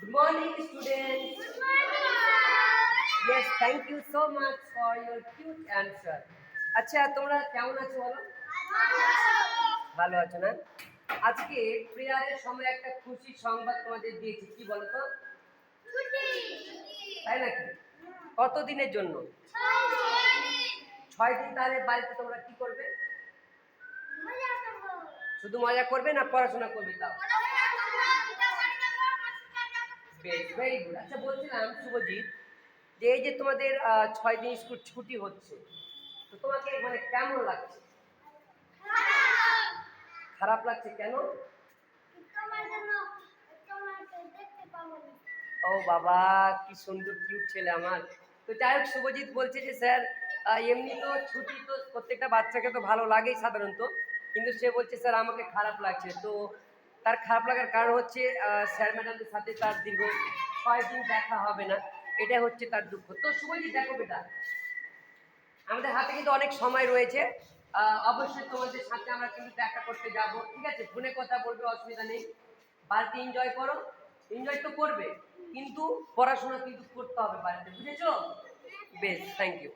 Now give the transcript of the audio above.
Good morning, students. Good morning. Yes, thank you so much for your cute answer. আচ্ছা তোমরা কেমন আছো বলো? ভালো আছো না? আজকে প্রেয়ারের সময় একটা খুশি সংবাদ তোমাদের দিয়েছি কি বলো তো তাই নাকি? কত দিনের জন্য? ছয় দিন। তাহলে বাড়িতে তোমরা কি করবে? শুধু মজা করবে না পড়াশোনা করবে তাও? ভেরি গুড আচ্ছা বলছিলাম, শুভজিৎ, যে এই যে তোমাদের ছয় দিন স্কুল ছুটি হচ্ছে, তো তোমাকে মানে কেমন লাগছে? খারাপ লাগছে কেন? ও বাবা, কি সুন্দর কিউট ছেলে আমার। তো যাই হোক, শুভজিৎ বলছে যে, স্যার এমনি তো ছুটি তো প্রত্যেকটা বাচ্চাকে তো ভালো লাগেই সাধারণত, কিন্তু সে বলছে, স্যার, আমাকে খারাপ লাগছে। তো তার খারাপ লাগার কারণ হচ্ছে স্যার ম্যাডামদের সাথে তার দীর্ঘ ছয় দিন দেখা হবে না। এটা হচ্ছে তার দুঃখ। তো শুভজিৎ, দেখো বেটা, আমাদের হাতে কিন্তু অনেক সময় রয়েছে। অবশ্যই তোমাদের সাথে আমরা কিন্তু দেখা করতে যাব, ঠিক আছে? ফোনে কথা বলবে, অসুবিধা নেই। বাড়িতে এনজয় করো। এনজয় তো করবে, কিন্তু পড়াশোনা কিন্তু করতে হবে বাড়িতে, বুঝেছ? বেশ থ্যাংক ইউ